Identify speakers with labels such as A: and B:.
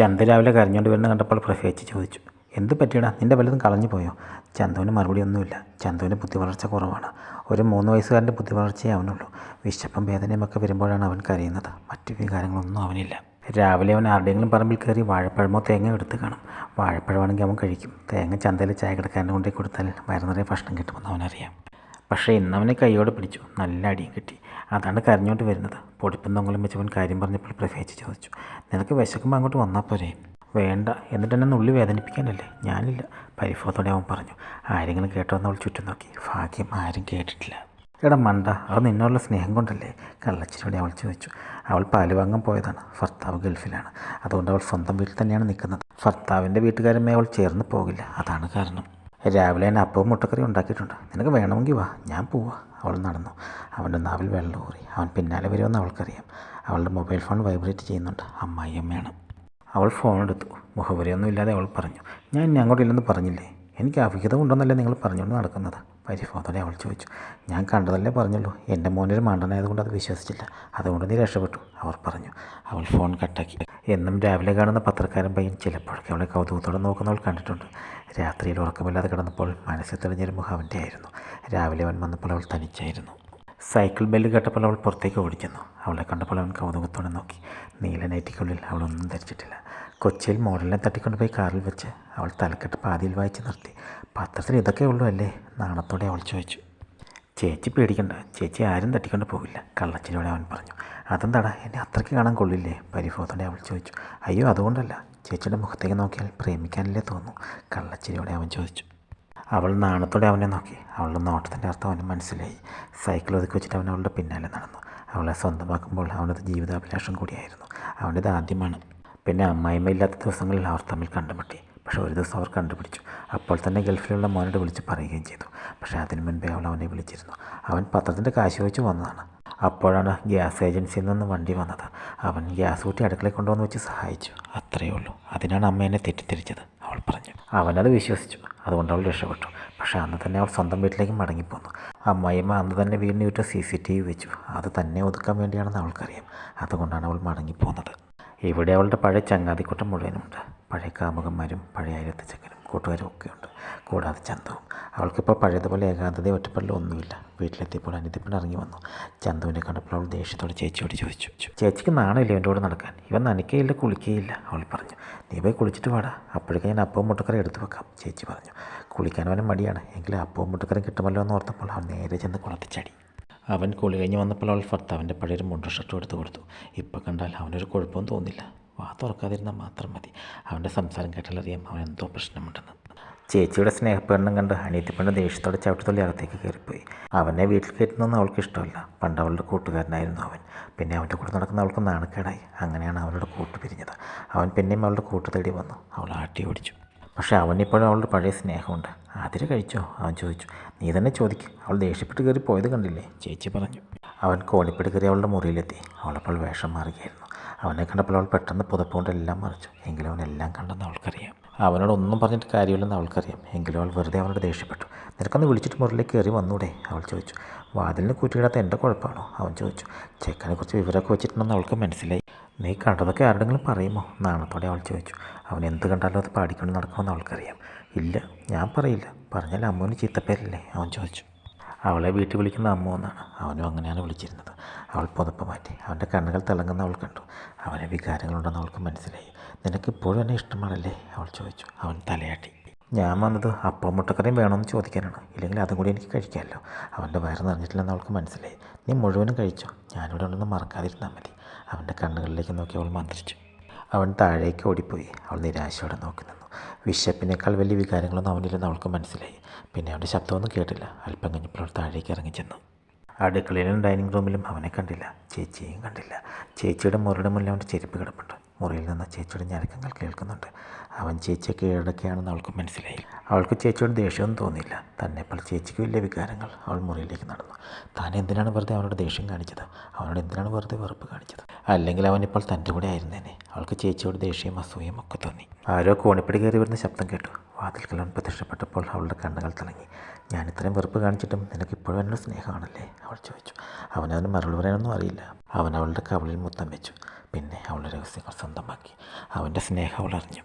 A: ചന്ത രാവിലെ കരഞ്ഞുകൊണ്ട് വരുന്ന കണ്ടപ്പോൾ പ്രഹേച്ച് ചോദിച്ചു എന്ത് പറ്റിയടാ? നിന്റെ വല്ലതും കളഞ്ഞു പോയോ? ചന്തുവിന് മറുപടി ഒന്നുമില്ല. ചന്തുവിന് ബുദ്ധി വളർച്ച കുറവാണ്. ഒരു മൂന്ന് വയസ്സുകാരന്റെ ബുദ്ധി വളർച്ചയേ അവനുള്ളൂ വിശപ്പും വേദനയും ഒക്കെ വരുമ്പോഴാണ് അവൻ കരയുന്നത്. മറ്റു വികാരങ്ങളൊന്നും അവനില്ല. രാവിലെ അവൻ ആരുടെയെങ്കിലും പറമ്പിൽ കയറി വാഴപ്പഴമോ തേങ്ങ എടുത്ത് കാണും. വാഴപ്പഴമാണെങ്കിൽ അവൻ കഴിക്കും. തേങ്ങ ചന്തയിൽ ചായ കിടക്കാരന്റെ കൊണ്ടേ കൊടുത്താൽ വയറു നിറയെ ഭക്ഷണം കിട്ടുമെന്ന് അവനറിയാം. പക്ഷേ ഇന്ന് കൈയോടെ പിടിച്ചു. നല്ല അടിയും കിട്ടി. അതാണ് കരഞ്ഞോണ്ട് വരുന്നത്. പൊടിപ്പും തൊങ്ങലും വെച്ചവൻ കാര്യം പറഞ്ഞപ്പോൾ പ്രഫേച്ച് ചോദിച്ചു നിനക്ക് വിശക്കുമ്പോൾ അങ്ങോട്ട് വന്നാൽ പോരെ? വേണ്ട. എന്നിട്ട് എന്നെ നുള്ളി വേദനിപ്പിക്കാനല്ലേ? ഞാനില്ല. പരിഭവത്തോടെ അവൻ പറഞ്ഞു ആരെങ്കിലും കേട്ടോ? എന്നവൾ അവൾ ചുറ്റും നോക്കി. ഭാഗ്യം ആരും കേട്ടിട്ടില്ല. എടാ മണ്ട അത് നിന്നോടുള്ള സ്നേഹം കൊണ്ടല്ലേ? കള്ളച്ചിരിയോടെ അവൾ ചോദിച്ചു. അവൾ പാൽ വാങ്ങാൻ പോയതാണ്. ഭർത്താവ് ഗൾഫിലാണ്. അതുകൊണ്ട് അവൾ സ്വന്തം വീട്ടിൽ തന്നെയാണ് നിൽക്കുന്നത്. ഭർത്താവിന്റെ വീട്ടുകാരുമായി അവൾ ചേർന്ന് പോകില്ല. അതാണ് കാരണം. രാവിലെ തന്നെ അപ്പവും മുട്ടക്കറി ഉണ്ടാക്കിയിട്ടുണ്ട്. നിനക്ക് വേണമെങ്കിൽ വാ. ഞാൻ പോവാ. അവൾ നടന്നു. അവന്റെ നാവിൽ വെള്ളം ഊറി. അവൻ പിന്നാലെ വരുമെന്ന് അവൾക്കറിയാം. അവളുടെ മൊബൈൽ ഫോൺ വൈബ്രേറ്റ് ചെയ്യുന്നുണ്ട്. അമ്മായിയമ്മയാണ് അവൾ ഫോൺ എടുത്തു. മുഖവരിയൊന്നും ഇല്ലാതെ അവൾ പറഞ്ഞു. ഞാൻ ഇനി അങ്ങോട്ടില്ലെന്ന് പറഞ്ഞില്ലേ? എനിക്ക് അവിഹിതം ഉണ്ടെന്നല്ലേ നിങ്ങൾ പറഞ്ഞുകൊണ്ട് നടക്കുന്നത്? പരിഭവത്തോടെ അവൾ ചോദിച്ചു. ഞാൻ കണ്ടതല്ലേ പറഞ്ഞുള്ളൂ. എന്റെ മോനൊരു മണ്ടനായതുകൊണ്ട് അത് വിശ്വസിച്ചില്ല. അതുകൊണ്ട് നീ രക്ഷപ്പെട്ടു അവർ പറഞ്ഞു. അവൾ ഫോൺ കട്ടാക്കി. എന്നും രാവിലെ കാണുന്ന പത്രക്കാരൻ പയ്യൻ ചിലപ്പോഴൊക്കെ അവളെ കൗതുകത്തോടെ നോക്കുന്നവൾ കണ്ടിട്ടുണ്ട്. രാത്രിയിൽ ഉറക്കമില്ലാതെ കിടന്നപ്പോൾ മനസ്സിൽ തെളിഞ്ഞൊരു മുഖം അവന്റെ ആയിരുന്നു രാവിലെ അവൻ വന്നപ്പോൾ അവൾ തനിച്ചായിരുന്നു. സൈക്കിൾ ബെല്ല് കേട്ടപ്പോൾ അവൾ പുറത്തേക്ക് ഓടിക്കുന്നു അവളെ കണ്ടപ്പോൾ അവൻ കൗതുകത്തോടെ നോക്കി. നീല നൈറ്റിക്കുള്ളിൽ അവളൊന്നും ധരിച്ചിട്ടില്ല. കൊച്ചിയിൽ മോഡലിനെ തട്ടിക്കൊണ്ടുപോയി കാറിൽ വെച്ച് അവൾ തലക്കെട്ട് പാതിയിൽ വായിച്ച് നിർത്തി. പത്രത്തിൽ ഇതൊക്കെ ഉള്ളൂ അല്ലേ? നാണത്തോടെ അവൾ ചോദിച്ചു. ചേച്ചി പേടിക്കണ്ട. ചേച്ചി ആരും തട്ടിക്കൊണ്ട് പോവില്ല കള്ളച്ചിലൂടെ അവൻ പറഞ്ഞു. അതെന്താടാ? എന്നെ അത്രയ്ക്ക് കാണാൻ കൊള്ളില്ലേ? പരിഭവത്തോടെ അവൾ ചോദിച്ചു. അയ്യോ അതുകൊണ്ടല്ല. ചേച്ചിയുടെ മുഖത്തേക്ക് നോക്കിയാൽ പ്രേമിക്കാനല്ലേ തോന്നുന്നു കള്ളച്ചിരിയോടെ അവൻ ചോദിച്ചു. അവൾ നാണത്തോടെ അവനെ നോക്കി. അവളുടെ നോട്ടത്തിന്റെ അർത്ഥം അവന് മനസ്സിലായി. സൈക്കിൾ ഒതുക്കി വെച്ചിട്ട് അവൻ അവളുടെ പിന്നാലെ നടന്നു. അവളെ സ്വന്തമാക്കുമ്പോൾ അവനത് ജീവിതാഭിലാഷം കൂടിയായിരുന്നു. അവന്റെത് ആദ്യമാണ്. പിന്നെ അമ്മായിമ്മ ഇല്ലാത്ത ദിവസങ്ങളിൽ അവർ തമ്മിൽ കണ്ടുമുട്ടി. പക്ഷേ ഒരു ദിവസം അവർ കണ്ടുപിടിച്ചു. അപ്പോൾ തന്നെ ഗൾഫിലുള്ള മോനോട് വിളിച്ച് പറയുകയും ചെയ്തു. പക്ഷേ അതിനു മുൻപേ അവൾ അവനെ വിളിച്ചിരുന്നു. അവൻ പത്രത്തിന്റെ കാശ് വെച്ച് വന്നതാണ്. അപ്പോഴാണ് ഗ്യാസ് ഏജൻസിയിൽ നിന്ന് വണ്ടി വന്നത്. അവൻ ഗ്യാസ് കൂട്ടി അടുക്കളയിൽ കൊണ്ടുവന്ന് വെച്ച് സഹായിച്ചു. അത്രയേ ഉള്ളൂ. അതിനാണ് അമ്മ എന്നെ തെറ്റിദ്ധരിച്ചത്. അവൾ പറഞ്ഞു. അവനത് വിശ്വസിച്ചു. അതുകൊണ്ട് അവൾ രക്ഷപ്പെട്ടു. പക്ഷേ അന്ന് തന്നെ അവൾ സ്വന്തം വീട്ടിലേക്ക് മടങ്ങിപ്പോന്നു. അമ്മായിമ്മ അന്ന് തന്നെ വീടിന് ചുറ്റും സി സി ടി വി വെച്ചു. അത് തന്നെ ഒതുക്കാൻ വേണ്ടിയാണെന്ന് അവൾക്കറിയാം. അതുകൊണ്ടാണ് അവൾ മടങ്ങിപ്പോകുന്നത് ഇവിടെ അവളുടെ പഴയ ചങ്ങാതിക്കൂട്ടം മുഴുവനുമുണ്ട്. പഴയ കാമുകന്മാരും പഴയ അയലത്തെ ചക്കനും കൂട്ടുകാരും ഒക്കെയുണ്ട് കൂടാതെ ചന്തവും. അവൾക്കിപ്പോൾ പഴയതുപോലെ ഏകാന്തതയോ ഒറ്റപ്പെടലോ ഒന്നുമില്ല. വീട്ടിലെത്തിയപ്പോൾ അനിത്യപ്പൻ ഇറങ്ങി വന്നു. ചന്തുവിനെ കണ്ടപ്പോൾ അവൾ ദേഷ്യത്തോടെ ചേച്ചിയോട് ചോദിച്ചു. ചേച്ചിക്ക് നാണമില്ല എന്റെ കൂടെ നടക്കാൻ? ഇവൻ നനയ്ക്കുകയില്ല കുളിക്കുകയില്ല അവൾ പറഞ്ഞു. നീ പോയി കുളിച്ചിട്ട് വാടാ. അപ്പോഴേക്കും ഞാൻ അപ്പവും മുട്ടക്കറി എടുത്തു വെക്കാം ചേച്ചി പറഞ്ഞു. കുളിക്കാൻ മടിയാണ്. എങ്കിലും അപ്പവും മുട്ടക്കറി കിട്ടുമല്ലോ എന്ന് ഓർത്തപ്പോൾ അവൻ നേരെ ചെന്ന് കുളത്തിച്ചടി. അവൻ കുളി കഴിഞ്ഞ് വന്നപ്പോൾ അവൾ ഭർത്താവിന്റെ പഴയൊരു മുണ്ട ഷർട്ടും എടുത്തു കൊടുത്തു. ഇപ്പം കണ്ടാൽ അവനൊരു കുഴപ്പവും തോന്നില്ല. തുറക്കാതിരുന്നാൽ മാത്രം മതി. അവന്റെ സംസാരം കേട്ടാലറിയാം അവൻ എന്തോ പ്രശ്നമുണ്ടെന്ന്. ചേച്ചിയുടെ സ്നേഹപ്പെടണം കണ്ട് അനിയത്തിപ്പെണ്ണ് ദേഷ്യത്തോടെ ചവിട്ടിത്തുള്ളി അകത്തേക്ക് കയറിപ്പോയി. അവനെ വീട്ടിൽ കയറ്റുന്നൊന്നും അവൾക്ക് ഇഷ്ടമല്ല. പണ്ട് അവളുടെ കൂട്ടുകാരനായിരുന്നു അവൻ. പിന്നെ അവന്റെ കൂടെ നടക്കുന്ന അവൾക്ക് നാണക്കേടായി. അങ്ങനെയാണ് അവളുടെ കൂട്ട് പിരിഞ്ഞത്. അവൻ പിന്നെയും അവളുടെ കൂട്ട് തേടി വന്നു. അവൾ ആട്ടി ഓടിച്ചു. പക്ഷേ അവനിപ്പോഴും അവളുടെ പഴയ സ്നേഹമുണ്ട്. അതിൽ കഴിച്ചോ? അവൻ ചോദിച്ചു. നീ തന്നെ ചോദിക്കും. അവൾ ദേഷ്യപ്പെട്ട് കയറി പോയത് കണ്ടില്ലേ? ചേച്ചി പറഞ്ഞു. അവൻ കോണിപ്പെട്ട് കയറി അവളുടെ മുറിയിലെത്തി. അവളപ്പോൾ വേഷം മാറുകയായിരുന്നു. അവനെ കണ്ടപ്പോൾ അവൾ പെട്ടെന്ന് പുതപ്പുകൊണ്ട് എല്ലാം മറിച്ചു. എങ്കിലും അവൻ എല്ലാം കണ്ടെന്ന് അവൾക്കറിയാം. അവനോട് ഒന്നും പറഞ്ഞിട്ട് കാര്യമില്ലെന്ന് അവൾക്കറിയാം. എങ്കിലും അവൾ വെറുതെ അവനോട് ദേഷ്യപ്പെട്ടു. നിനക്കൊന്ന് വിളിച്ചിട്ട് മുറിയിലേക്ക് കയറി വന്നൂടെ? അവൾ ചോദിച്ചു. വാതിലിന് കൂറ്റിയിടാത്ത എന്റെ കുഴപ്പമാണോ? അവൻ ചോദിച്ചു. ചെക്കനെ കുറിച്ച് വിവരമൊക്കെ വെച്ചിട്ടുണ്ടെന്ന് അവൾക്ക് മനസ്സിലായി. നീ കണ്ടതൊക്കെ ആരുടെങ്കിലും പറയുമോ? നാണത്തോടെ അവൾ ചോദിച്ചു. അവൻ എന്ത് കണ്ടാലും അത് പാടിക്കൊണ്ട് നടക്കുമെന്ന് അവൾക്കറിയാം. ഇല്ല ഞാൻ പറയില്ല. പറഞ്ഞാൽ അമ്മുവിന് ചീത്തപ്പേരല്ലേ? അവൻ ചോദിച്ചു. അവളെ വീട്ടിൽ വിളിക്കുന്ന അമ്മു എന്നാണ് അവനും അങ്ങനെയാണ് വിളിച്ചിരുന്നത്. അവൾ പുതപ്പ് മാറ്റി. അവന്റെ കണ്ണുകൾ തിളങ്ങുന്ന അവൾ കണ്ടു. അവനെ വികാരങ്ങളുണ്ടെന്ന് അവൾക്ക് മനസ്സിലായി. നിനക്ക് ഇപ്പോഴും എന്നെ ഇഷ്ടമാണല്ലേ? അവൾ ചോദിച്ചു. അവൻ തലയാട്ടി. ഞാൻ വന്നത് അപ്പം മുട്ടക്കറിയും വേണമെന്ന് ചോദിക്കാനാണ്. ഇല്ലെങ്കിൽ അതും കൂടി എനിക്ക് കഴിക്കാമല്ലോ. അവന്റെ വയറ് നിറഞ്ഞിട്ടില്ലെന്ന് അവൾക്ക് മനസ്സിലായി. നീ മുഴുവനും കഴിച്ചോ? ഞാനിവിടെ ഉണ്ടെന്ന് മറക്കാതിരുന്നാൽ മതി. അവന്റെ കണ്ണുകളിലേക്ക് നോക്കി അവൾ മന്ത്രിച്ചു. അവൻ താഴേക്ക് ഓടിപ്പോയി. അവൾ നിരാശയോടെ നോക്കി നിന്നു. വിശപ്പിനേക്കാൾ വലിയ വികാരങ്ങളൊന്നും അവനില്ലെന്ന് അവൾക്ക് മനസ്സിലായി. പിന്നെ അവന്റെ ശബ്ദമൊന്നും കേട്ടില്ല. അല്പം കഴിഞ്ഞപ്പോൾ അവൾ താഴേക്ക് ഇറങ്ങി ചെന്നു അടുക്കളയിലും ഡൈനിങ് റൂമിലും അവനെ കണ്ടില്ല. ചേച്ചിയെയും കണ്ടില്ല. ചേച്ചിയുടെ മുറിയുടെ മുന്നിൽ അവന്റെ ചെരുപ്പ് കിടപ്പുണ്ട്. മുറിയിൽ നിന്ന് ചേച്ചിയുടെ ഞരക്കങ്ങൾ കേൾക്കുന്നുണ്ട്. അവൻ ചേച്ചിയെ കീഴടക്കുകയാണെന്ന് അവൾക്ക് മനസ്സിലായി. അവൾക്ക് ചേച്ചിയോട് ദേഷ്യമൊന്നും തോന്നിയില്ല. തന്നെപ്പോൾ ചേച്ചിക്ക് വലിയ വികാരങ്ങൾ അവൾ മുറിയിലേക്ക് നടന്നു. താൻ എന്തിനാണ് വെറുതെ അവനോട് ദേഷ്യം കാണിച്ചത്? അവനോട് എന്തിനാണ് വെറുതെ വെറുപ്പ് കാണിച്ചത്? അല്ലെങ്കിൽ അവനിപ്പോൾ തന്റെ കൂടെ ആയിരുന്നേനെ? അവൾക്ക് ചേച്ചിയോട് ദേഷ്യവും അസൂയയും ഒക്കെ തോന്നി. ആരോ കോണിപ്പടി കയറി വരുന്ന ശബ്ദം കേട്ടു. വാതിൽക്കൽ അവൻ പ്രത്യക്ഷപ്പെട്ടപ്പോൾ അവളുടെ കണ്ണുകൾ തിളങ്ങി. ഞാൻ ഇത്രയും വെറുപ്പ് കാണിച്ചിട്ടും നിനക്ക് ഇപ്പോഴും എന്നോട് സ്നേഹമാണല്ലേ? അവൾ ചോദിച്ചു. അവനതിന് മറുപടി പറയാനൊന്നും അറിയില്ല. അവൻ അവളുടെ കവളിൽ മുത്തം വെച്ചു. പിന്നെ അവളുടെ രഹസ്യങ്ങൾ സ്വന്തമാക്കി. അവന്റെ സ്നേഹം അവൾ അറിഞ്ഞു.